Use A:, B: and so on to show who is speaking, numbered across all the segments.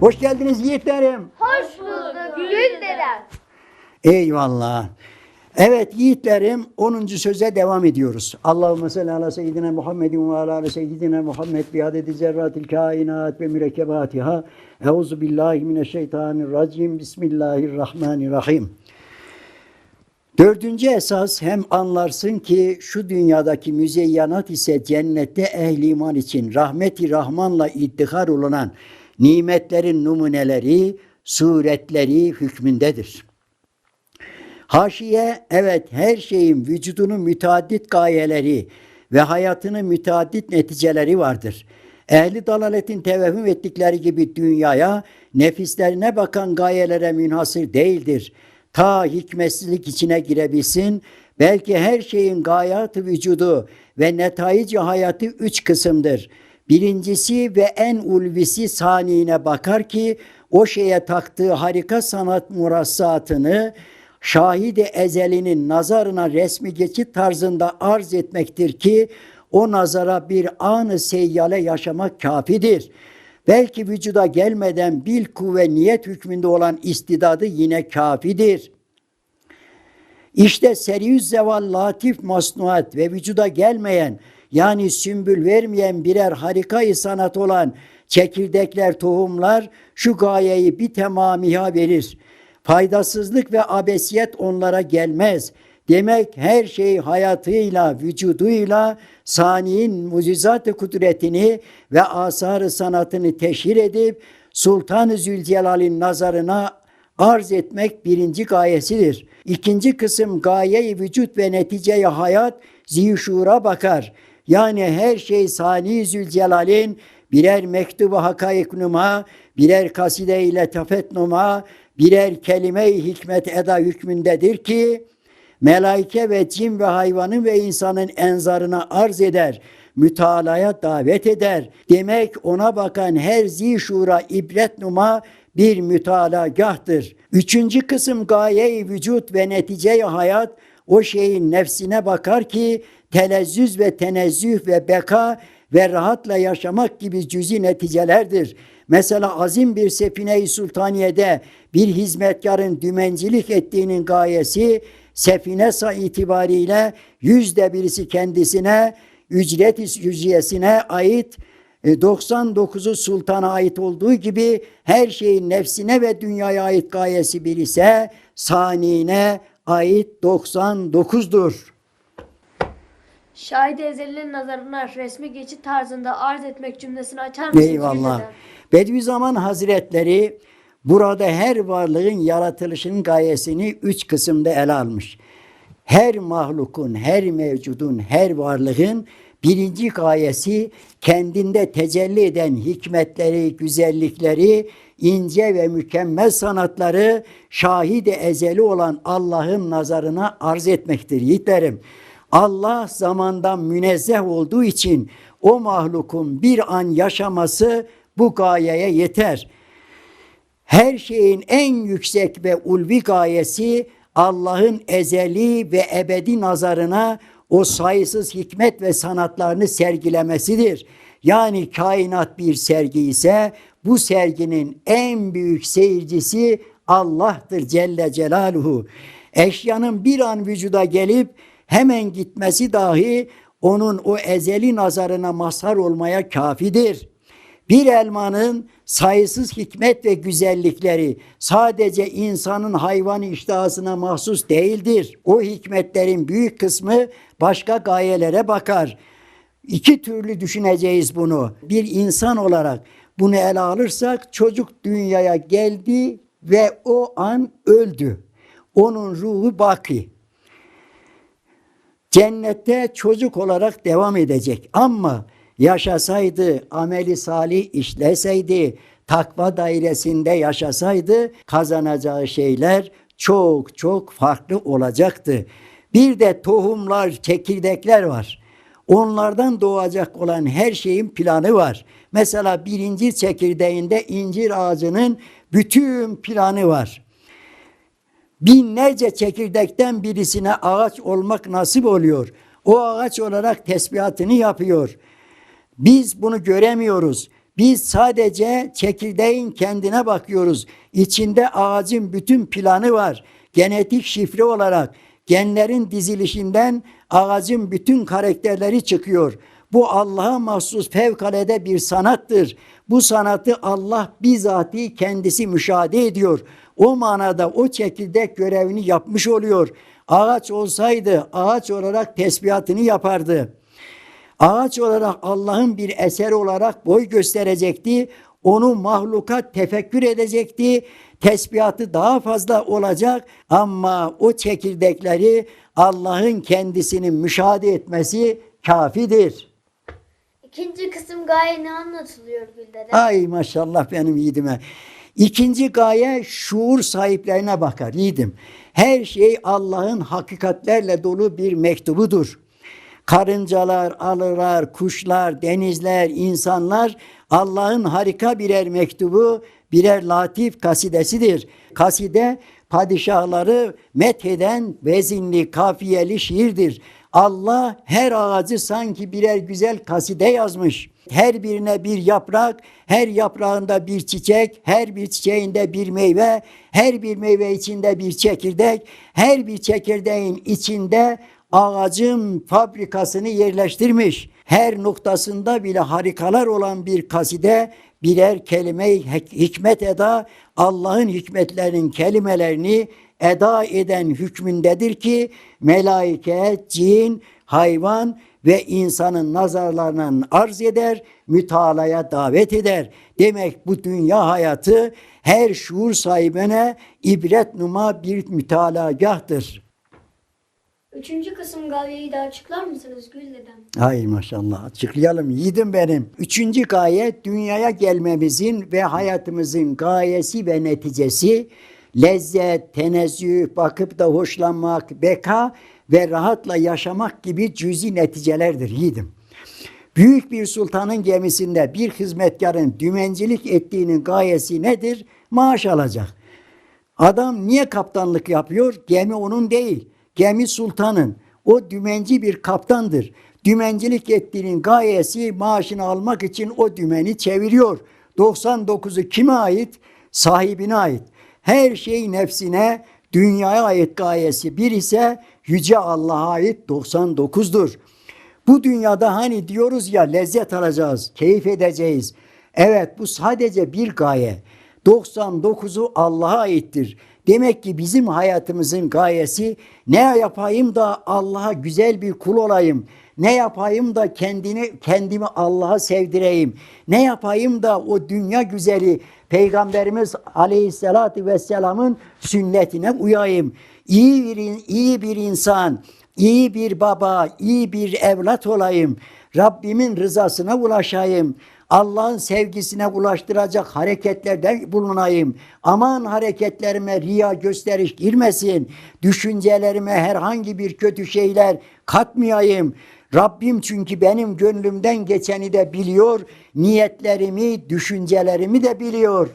A: Hoş geldiniz yiğitlerim.
B: Hoş bulduk Gül dedem.
A: Eyvallah. Evet yiğitlerim 10. söze devam ediyoruz. Allahümme salli ala seyyidina Muhammedin ve ala ala seyyidina Muhammed bi adedi zerratil kainat ve mürekkebatiha. Euzu billahi mineşşeytanirracim. Bismillahirrahmanirrahim. Dördüncü esas hem anlarsın ki şu dünyadaki müzeyyenat ise cennette ehli iman için rahmeti rahmanla iddihar olunan nimetlerin numuneleri, suretleri hükmündedir. Haşiye evet her şeyin vücudunun müteaddit gayeleri ve hayatının müteaddit neticeleri vardır. Ehli dalaletin tevehüm ettikleri gibi dünyaya nefislerine bakan gayelere münhasır değildir. Ta hikmetsizlik içine girebilsin, belki her şeyin gayatı vücudu ve netayici hayatı üç kısımdır. Birincisi ve en ulvisi saniyine bakar ki o şeye taktığı harika sanat murassatını şahidi ezelinin nazarına resmi geçit tarzında arz etmektir ki o nazara bir anı seyyale yaşamak kafidir. Belki vücuda gelmeden bil kuvve niyet hükmünde olan istidadı yine kafidir. İşte seriyüz zeval latif masnuat ve vücuda gelmeyen yani sümbül vermeyen birer harika sanat olan çekirdekler, tohumlar şu gayeyi bir tamamiha verir. Faydasızlık ve abesiyet onlara gelmez. Demek her şey hayatıyla, vücuduyla saniyin mucizat-ı kudretini ve asar sanatını teşhir edip Sultan-ı Zülcelal'in nazarına arz etmek birinci gayesidir. İkinci kısım gaye-i vücut ve netice-i hayat zihşura bakar. Yani her şey Sani Zülcelal'in birer mektubu hakaik numa, birer kaside-i letafet numa, birer kelime-i hikmet eda hükmündedir ki melaike ve cin ve hayvanın ve insanın enzarına arz eder, mütalaya davet eder. Demek ona bakan her zişura ibret numa bir mütalagahtır. Üçüncü kısım gaye-i vücut ve netice-i hayat o şeyin nefsine bakar ki telezzüz ve tenezzüh ve beka ve rahatla yaşamak gibi cüzi neticelerdir. Mesela azim bir sefine-i sultaniyede bir hizmetkarın dümencilik ettiğinin gayesi sefine itibariyle yüzde birisi kendisine ücret yüziyesine ait 99'u sultana ait olduğu gibi her şeyin nefsine ve dünyaya ait gayesi bir ise sanine ait 99'dur.
B: Şahidi ezelinin nazarına resmi geçit tarzında arz etmek cümlesini açar mısınız
A: Eyvallah. Bediüzzaman Hazretleri burada her varlığın yaratılışının gayesini üç kısımda ele almış. Her mahlukun, her mevcudun, her varlığın birinci gayesi kendinde tecelli eden hikmetleri, güzellikleri, ince ve mükemmel sanatları şahide ezeli olan Allah'ın nazarına arz etmektir yiğitlerim. Allah zamandan münezzeh olduğu için o mahlukun bir an yaşaması bu gayeye yeter. Her şeyin en yüksek ve ulvi gayesi Allah'ın ezeli ve ebedi nazarına o sayısız hikmet ve sanatlarını sergilemesidir. Yani kainat bir sergi ise bu serginin en büyük seyircisi Allah'tır Celle Celaluhu. Eşyanın bir an vücuda gelip hemen gitmesi dahi onun o ezeli nazarına mazhar olmaya kafidir. Bir elmanın sayısız hikmet ve güzellikleri sadece insanın hayvan iştahına mahsus değildir. O hikmetlerin büyük kısmı başka gayelere bakar. İki türlü düşüneceğiz bunu. Bir insan olarak bunu ele alırsak çocuk dünyaya geldi ve o an öldü. Onun ruhu baki. Cennette çocuk olarak devam edecek ama yaşasaydı, ameli salih işleseydi, takva dairesinde yaşasaydı kazanacağı şeyler çok çok farklı olacaktı. Bir de tohumlar, çekirdekler var. Onlardan doğacak olan her şeyin planı var. Mesela birinci çekirdeğinde incir ağacının bütün planı var binlerce çekirdekten birisine ağaç olmak nasip oluyor. O ağaç olarak tesbihatını yapıyor. Biz bunu göremiyoruz. Biz sadece çekirdeğin kendine bakıyoruz. İçinde ağacın bütün planı var. Genetik şifre olarak genlerin dizilişinden ağacın bütün karakterleri çıkıyor. Bu Allah'a mahsus fevkalade bir sanattır. Bu sanatı Allah bizatihi kendisi müşahede ediyor. O manada o çekirdek görevini yapmış oluyor. Ağaç olsaydı ağaç olarak tesbihatını yapardı. Ağaç olarak Allah'ın bir eseri olarak boy gösterecekti. Onu mahlukat tefekkür edecekti. Tesbihatı daha fazla olacak ama o çekirdekleri Allah'ın kendisinin müşahede etmesi kafidir.
C: İkinci kısım gaye ne anlatılıyor Güldere?
A: Ay maşallah benim yiğidime. İkinci gaye şuur sahiplerine bakar yiğidim. Her şey Allah'ın hakikatlerle dolu bir mektubudur. Karıncalar, alılar, kuşlar, denizler, insanlar Allah'ın harika birer mektubu, birer latif kasidesidir. Kaside padişahları metheden vezinli, kafiyeli şiirdir. Allah her ağacı sanki birer güzel kaside yazmış. Her birine bir yaprak, her yaprağında bir çiçek, her bir çiçeğinde bir meyve, her bir meyve içinde bir çekirdek, her bir çekirdeğin içinde ağacın fabrikasını yerleştirmiş. Her noktasında bile harikalar olan bir kaside birer kelime hikmet eda Allah'ın hikmetlerinin kelimelerini eda eden hükmündedir ki melaike, cin, hayvan ve insanın nazarlarına arz eder, mütalaya davet eder. Demek bu dünya hayatı her şuur sahibine ibret numa bir mütalagahtır.
C: Üçüncü kısım gayeyi de açıklar mısınız Gülderen?
A: Hay maşallah açıklayalım yiğidim benim. Üçüncü gaye dünyaya gelmemizin ve hayatımızın gayesi ve neticesi lezzet, tenezzüh, bakıp da hoşlanmak, beka ve rahatla yaşamak gibi cüzi neticelerdir yiğidim. Büyük bir sultanın gemisinde bir hizmetkarın dümencilik ettiğinin gayesi nedir? Maaş alacak. Adam niye kaptanlık yapıyor? Gemi onun değil. Gemi sultanın. O dümenci bir kaptandır. Dümencilik ettiğinin gayesi maaşını almak için o dümeni çeviriyor. 99'u kime ait? Sahibine ait. Her şey nefsine, dünyaya ait gayesi bir ise Yüce Allah'a ait 99'dur. Bu dünyada hani diyoruz ya lezzet alacağız, keyif edeceğiz. Evet bu sadece bir gaye. 99'u Allah'a aittir. Demek ki bizim hayatımızın gayesi ne yapayım da Allah'a güzel bir kul olayım. Ne yapayım da kendini kendimi Allah'a sevdireyim. Ne yapayım da o dünya güzeli Peygamberimiz Aleyhisselatü Vesselam'ın sünnetine uyayım. İyi bir, iyi bir insan, iyi bir baba, iyi bir evlat olayım. Rabbimin rızasına ulaşayım. Allah'ın sevgisine ulaştıracak hareketlerde bulunayım. Aman hareketlerime riya gösteriş girmesin. Düşüncelerime herhangi bir kötü şeyler katmayayım. Rabbim çünkü benim gönlümden geçeni de biliyor. Niyetlerimi, düşüncelerimi de biliyor.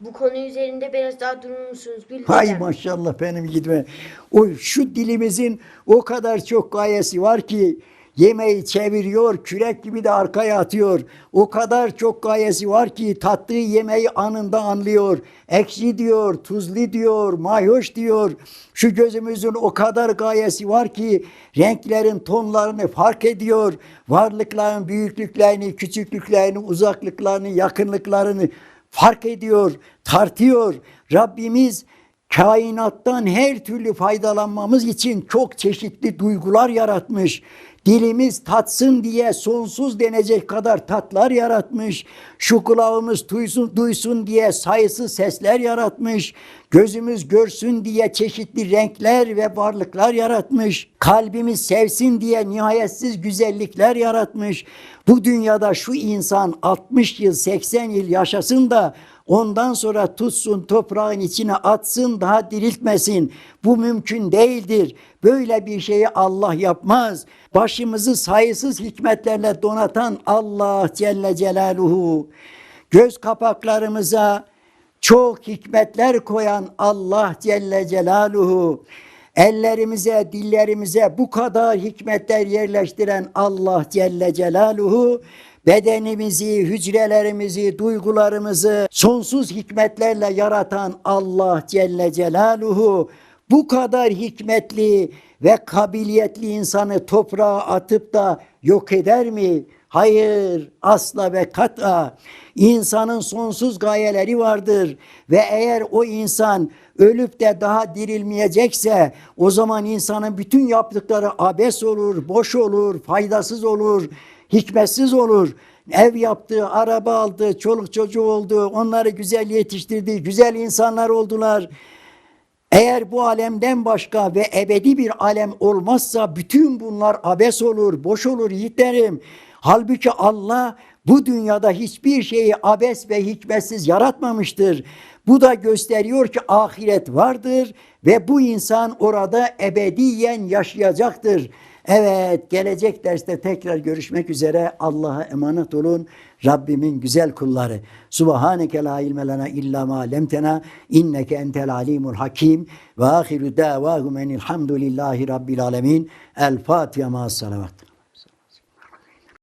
B: Bu konu üzerinde biraz daha durur musunuz Gülderen?
A: Hay maşallah benim gitme. O şu dilimizin o kadar çok gayesi var ki yemeği çeviriyor, kürek gibi de arkaya atıyor. O kadar çok gayesi var ki tattığı yemeği anında anlıyor. Ekşi diyor, tuzlu diyor, mayhoş diyor. Şu gözümüzün o kadar gayesi var ki renklerin tonlarını fark ediyor. Varlıkların büyüklüklerini, küçüklüklerini, uzaklıklarını, yakınlıklarını fark ediyor, tartıyor. Rabbimiz kainattan her türlü faydalanmamız için çok çeşitli duygular yaratmış. Dilimiz tatsın diye sonsuz denecek kadar tatlar yaratmış. Şu kulağımız duysun, duysun diye sayısız sesler yaratmış. Gözümüz görsün diye çeşitli renkler ve varlıklar yaratmış. Kalbimiz sevsin diye nihayetsiz güzellikler yaratmış. Bu dünyada şu insan 60 yıl 80 yıl yaşasın da Ondan sonra tutsun toprağın içine atsın daha diriltmesin. Bu mümkün değildir. Böyle bir şeyi Allah yapmaz. Başımızı sayısız hikmetlerle donatan Allah Celle Celaluhu. Göz kapaklarımıza çok hikmetler koyan Allah Celle Celaluhu. Ellerimize, dillerimize bu kadar hikmetler yerleştiren Allah Celle Celaluhu bedenimizi, hücrelerimizi, duygularımızı sonsuz hikmetlerle yaratan Allah Celle Celaluhu bu kadar hikmetli ve kabiliyetli insanı toprağa atıp da yok eder mi? Hayır, asla ve kat'a. İnsanın sonsuz gayeleri vardır ve eğer o insan ölüp de daha dirilmeyecekse o zaman insanın bütün yaptıkları abes olur, boş olur, faydasız olur, hikmetsiz olur. Ev yaptı, araba aldı, çoluk çocuğu oldu, onları güzel yetiştirdi, güzel insanlar oldular. Eğer bu alemden başka ve ebedi bir alem olmazsa bütün bunlar abes olur, boş olur yiğitlerim. Halbuki Allah bu dünyada hiçbir şeyi abes ve hikmetsiz yaratmamıştır. Bu da gösteriyor ki ahiret vardır ve bu insan orada ebediyen yaşayacaktır. Evet gelecek derste tekrar görüşmek üzere Allah'a emanet olun. Rabbimin güzel kulları. Subhaneke la ilme lena illa ma lemtena inneke entel alimul hakim ve ahiru davahum enilhamdülillahi rabbil alemin. El Fatiha ma salavat.